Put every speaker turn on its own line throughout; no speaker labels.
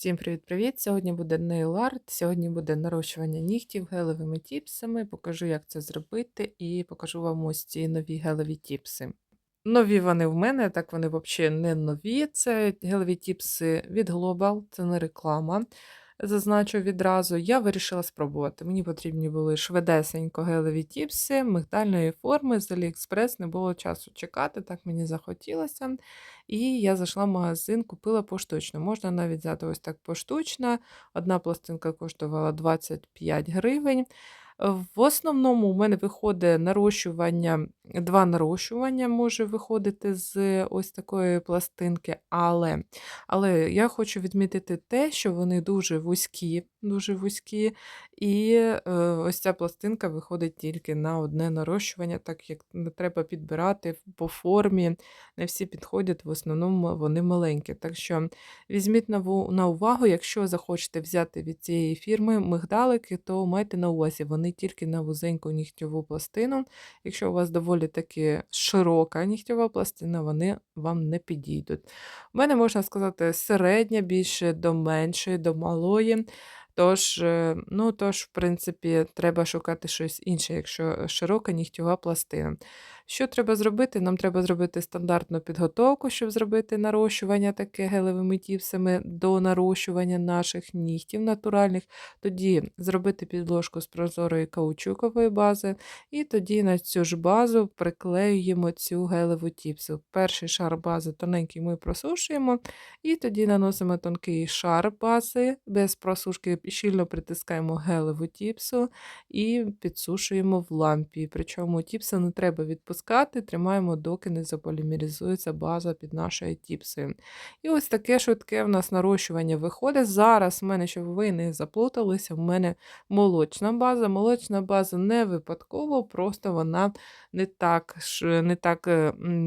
Всім привіт-привіт! Сьогодні буде Nail Art, сьогодні буде нарощування нігтів гелевими тіпсами. Покажу, як це зробити, і покажу вам ось ці нові гелеві тіпси. Нові вони в мене, так вони взагалі не нові. Це гелеві тіпси від Global, це не реклама. Зазначу відразу, я вирішила спробувати. Мені потрібні були швидесенько гелеві тіпси, мигдальної форми з Aliexpress, не було часу чекати, так мені захотілося. І я зайшла в магазин, купила поштучно. Можна навіть взяти ось так поштучно. Одна пластинка коштувала 25 гривень. В основному у мене виходить нарощування, два нарощування може виходити з ось такої пластинки, але але я хочу відмітити те, що вони дуже вузькі, дуже вузькі, і е, ось ця пластинка виходить тільки на одне нарощування, так як не треба підбирати по формі. Не всі підходять, в основному вони маленькі. Так що візьміть на увагу, якщо захочете взяти від цієї фірми мигдалики, то майте на увазі, вони тільки на вузеньку нігтьову пластину. Якщо у вас доволі таки широка нігтєва пластина, вони вам не підійдуть. У мене, можна сказати, середня, більше до меншої, до малої. Тож, е, ну, тож, в принципі, треба шукати щось інше, якщо широка нігтьова пластина. Що треба зробити? Нам треба зробити стандартну підготовку, щоб зробити нарощування таке гелевими тіпсами до нарощування наших нігтів натуральних. Тоді зробити підложку з прозорої каучукової бази, і тоді на цю ж базу приклеюємо цю гелеву тіпсу. Перший шар бази тоненький ми просушуємо, і тоді наносимо тонкий шар бази без просушки, щільно притискаємо гелеву тіпсу і підсушуємо в лампі. Причому тіпсу не треба відпускати тримаємо, доки не заполімеризується база під нашою тіпсою. І ось таке швидке в нас нарощування виходить. Зараз в мене, щоб ви не заплуталися, в мене молочна база. Молочна база не випадково, просто вона не так не так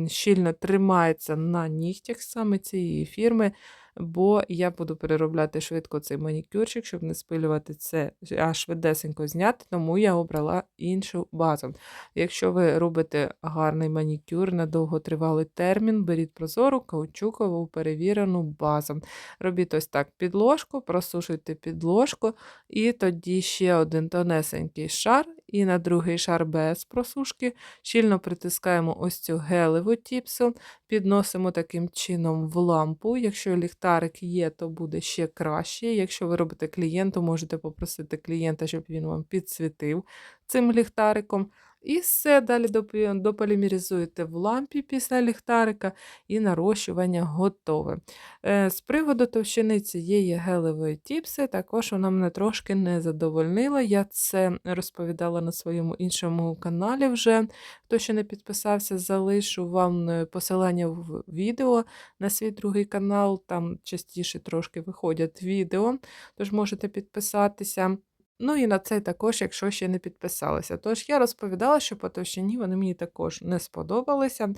щільно тримається на нігтях саме цієї фірми бо я буду переробляти швидко цей манікюрчик, щоб не спилювати це, а швидесенько зняти, тому я обрала іншу базу. Якщо ви робите гарний манікюр на довготривалий термін, беріть прозору, каучукову, перевірену базу. Робіть ось так підложку, просушуйте підложку, і тоді ще один тонесенький шар, і на другий шар без просушки щільно притискаємо ось цю гелеву тіпсу, підносимо таким чином в лампу. Якщо ліхтарик є, то буде ще краще. Якщо ви робите клієнту, можете попросити клієнта, щоб він вам підсвітив цим ліхтариком. І все далі дополімеризуєте в лампі після ліхтарика, і нарощування готове. Е, з приводу товщини цієї гелевої тіпси, також вона мене трошки не задовольнила. Я це розповідала на своєму іншому каналі вже. Хто ще не підписався, залишу вам е, посилання в відео на свій другий канал, там частіше трошки виходять відео, тож можете підписатися. Ну і на цей також, якщо ще не підписалися. Тож я розповідала, що по товщині вони мені також не сподобалися.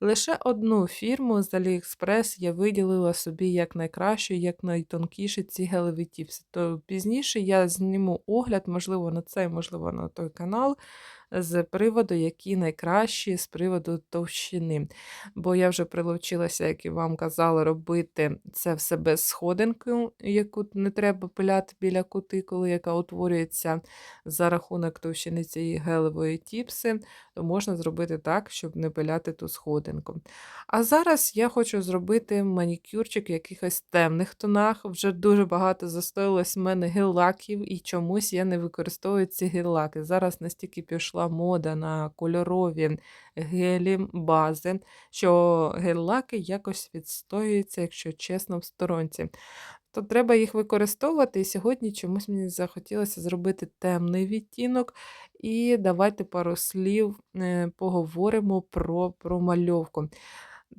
Лише одну фірму з AliExpress я виділила собі як найкращу, як найтонкіші ці гелеві тіпси. То пізніше я зніму огляд, можливо, на цей, можливо, на той канал з приводу, які найкращі з приводу товщини. Бо я вже прилучилася, як і вам казала, робити це все без сходинки, яку не треба пиляти біля кутикули, яка утворюється за рахунок товщини цієї гелевої тіпси, то можна зробити так, щоб не пиляти ту сходинку. А зараз я хочу зробити манікюрчик в якихось темних тонах. Вже дуже багато застоїлось в мене гель-лаків, і чомусь я не використовую ці гель-лаки. Зараз настільки пішла мода на кольорові гелі, бази, що гель-лаки якось відстоюються, якщо чесно, в сторонці. То треба їх використовувати. І сьогодні чомусь мені захотілося зробити темний відтінок. І давайте пару слів е, поговоримо про промальовку.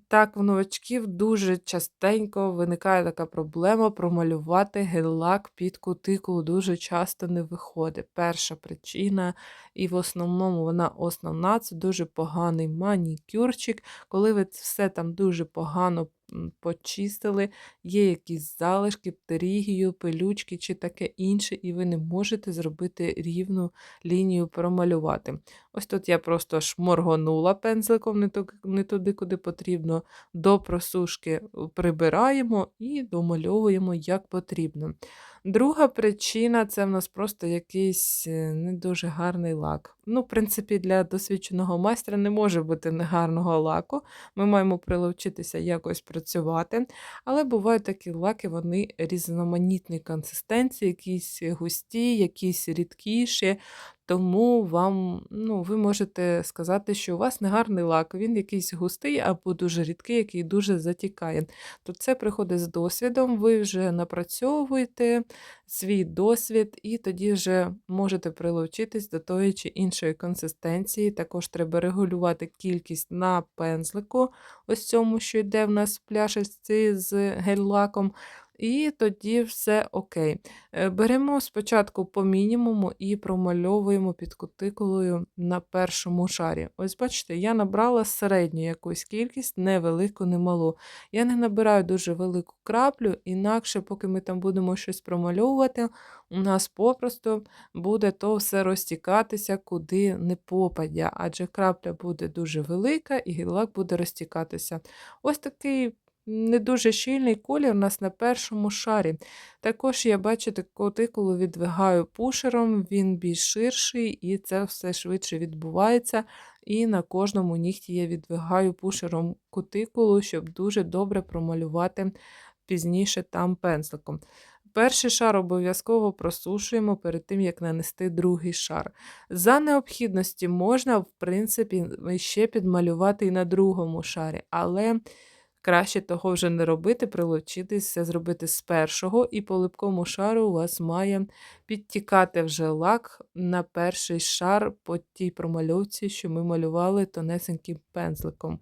Так, в новачків дуже частенько виникає така проблема промалювати гель-лак під кутикулу дуже часто не виходить. Перша причина, і в основному вона основна це дуже поганий манікюрчик. Коли ви все там дуже погано почистили, є якісь залишки, птерігію, пилючки чи таке інше, і ви не можете зробити рівну лінію промалювати. Ось тут я просто шморгонула пензликом не туди, куди потрібно. До просушки прибираємо і домальовуємо як потрібно. Друга причина це в нас просто якийсь е, не дуже гарний лак. Ну, в принципі, для досвідченого майстра не може бути негарного лаку. Ми маємо прилучитися якось працювати. Але бувають такі лаки, вони різноманітні консистенції, якісь густі, якісь рідкіші. Тому вам, ну, ви можете сказати, що у вас негарний лак, він якийсь густий або дуже рідкий, який дуже затікає. То це приходить з досвідом, ви вже напрацьовуєте свій досвід, і тоді вже можете прилучитись до тої чи іншої консистенції. Також треба регулювати кількість на пензлику, ось цьому, що йде в нас в пляшечці з гель-лаком. І тоді все окей. Е, Беремо спочатку по мінімуму і промальовуємо під кутикулою на першому шарі. Ось бачите, я набрала середню якусь кількість, не велику, не малу. Я не набираю дуже велику краплю, інакше, поки ми там будемо щось промальовувати, у нас попросту буде то все розтікатися куди не попадя, адже крапля буде дуже велика і гілак буде розтікатися. Ось такий не дуже щільний колір у нас на першому шарі. Також я, бачите, кутикулу відвигаю пушером, він більш ширший, і це все швидше відбувається. І на кожному нігті я відвигаю пушером кутикулу, щоб дуже добре промалювати пізніше там пензликом. Перший шар обов'язково просушуємо перед тим, як нанести другий шар. За необхідності можна, в принципі, ще підмалювати і на другому шарі, але краще того вже не робити, прилучитися, зробити з першого, і по липкому шару у вас має підтікати вже лак на перший шар по тій промальовці, що ми малювали тонесеньким пензликом.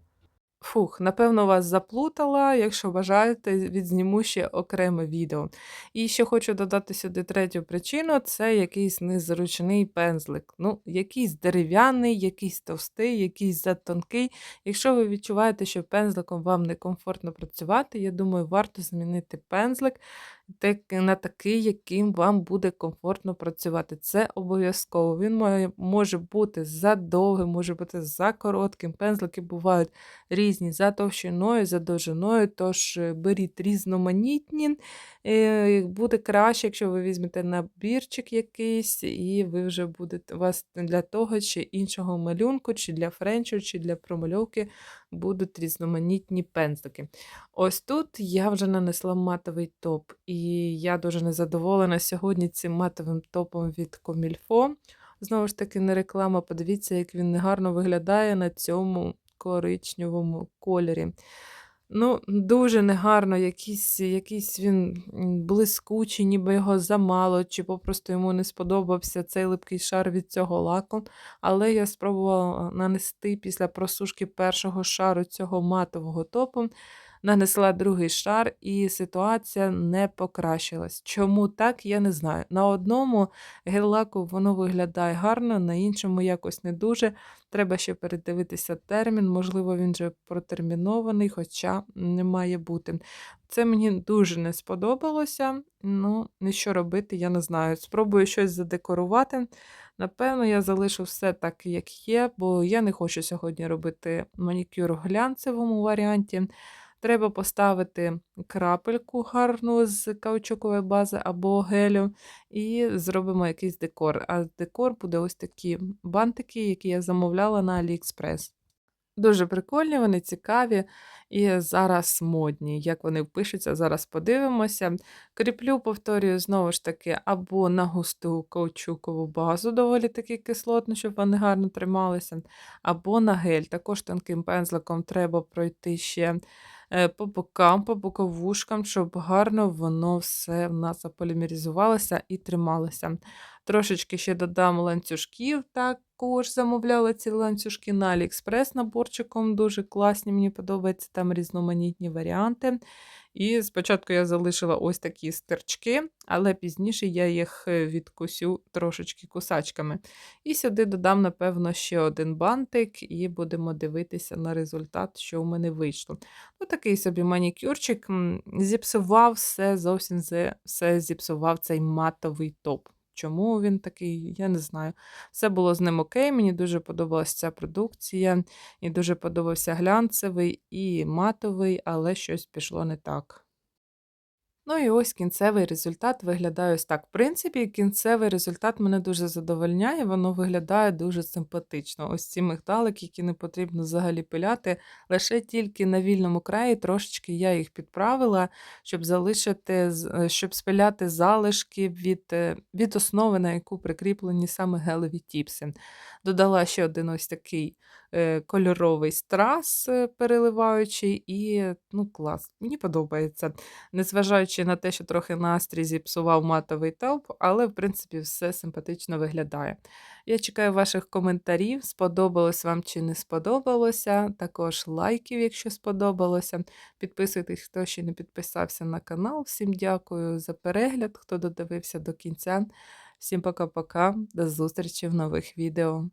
Фух, напевно, вас заплутала. Якщо бажаєте, відзніму ще окреме відео. І ще хочу додати сюди третю причину: це якийсь незручний пензлик. Ну, якийсь дерев'яний, якийсь товстий, якийсь затонкий. Якщо ви відчуваєте, що пензликом вам некомфортно працювати, я думаю, варто змінити пензлик на такий, яким вам буде комфортно працювати. Це обов'язково. Він може бути за довгим, може бути за коротким. Пензлики бувають різні за товщиною, за довжиною, тож е, беріть різноманітні. Е, Буде краще, якщо ви візьмете набірчик якийсь, і ви вже будете у вас для того чи іншого малюнку, чи для френчу, чи для промальовки будуть різноманітні пензлики. Ось тут я вже нанесла матовий топ, і я дуже незадоволена сьогодні цим матовим топом від Комільфо. Знову ж таки, не реклама. Подивіться, як він негарно виглядає на цьому коричневому кольорі. Ну, дуже негарно, якийсь, якийсь він блискучий, ніби його замало, чи попросту йому не сподобався цей липкий шар від цього лаку. Але я спробувала нанести після просушки першого шару цього матового топу, нанесла другий шар, і ситуація не покращилась. Чому так, я не знаю. На одному гель-лаку воно виглядає гарно, на іншому якось не дуже. Треба ще передивитися термін, можливо, він вже протермінований, хоча не має бути. Це мені дуже не сподобалося. Ну, що робити, я не знаю. Спробую щось задекорувати. Напевно, я залишу все так, як є, бо я не хочу сьогодні робити манікюр в глянцевому варіанті. Треба поставити крапельку гарну з каучукової бази або гелю, і зробимо якийсь декор. А декор буде ось такі бантики, які я замовляла на AliExpress. Дуже прикольні, вони цікаві і зараз модні. Як вони впишуться, зараз подивимося. Кріплю, повторюю, знову ж таки, або на густу каучукову базу, доволі таки кислотну, щоб вони гарно трималися, або на гель. Також тонким пензликом треба пройти ще по бокам, по боковушкам, щоб гарно воно все в нас заполімерізувалося і трималося. Трошечки ще додам ланцюжків, так, також замовляла ці ланцюжки на Аліекспрес наборчиком. Дуже класні, мені подобаються там різноманітні варіанти. І спочатку я залишила ось такі стирчки, але пізніше я їх е, відкусю трошечки кусачками. І сюди додам, напевно, ще один бантик, і будемо дивитися на результат, що у мене вийшло. Ну, такий собі манікюрчик зіпсував все, зовсім все зіпсував цей матовий топ. Чому він такий, я не знаю. Все було з ним окей, мені дуже подобалася ця продукція, і дуже подобався глянцевий і матовий, але щось пішло не так. Ну і ось кінцевий результат виглядає ось так. В принципі, кінцевий результат мене дуже задовольняє, воно виглядає дуже симпатично. Ось ці мигдалики, які не потрібно взагалі пиляти, лише тільки на вільному краї трошечки я їх підправила, щоб залишити, е, щоб спиляти залишки від, е, від основи, на яку прикріплені саме гелеві тіпси. Додала ще один ось такий кольоровий страс е, переливаючий, і ну клас, мені подобається. Незважаючи на те, що трохи настрій зіпсував матовий топ, але, в принципі, все симпатично виглядає. Я чекаю ваших коментарів, сподобалось вам чи не сподобалося. Також лайків, якщо сподобалося. Підписуйтесь, хто ще не підписався на канал. Всім дякую за перегляд, хто додивився до кінця. Всім пока-пока, до зустрічі в нових відео.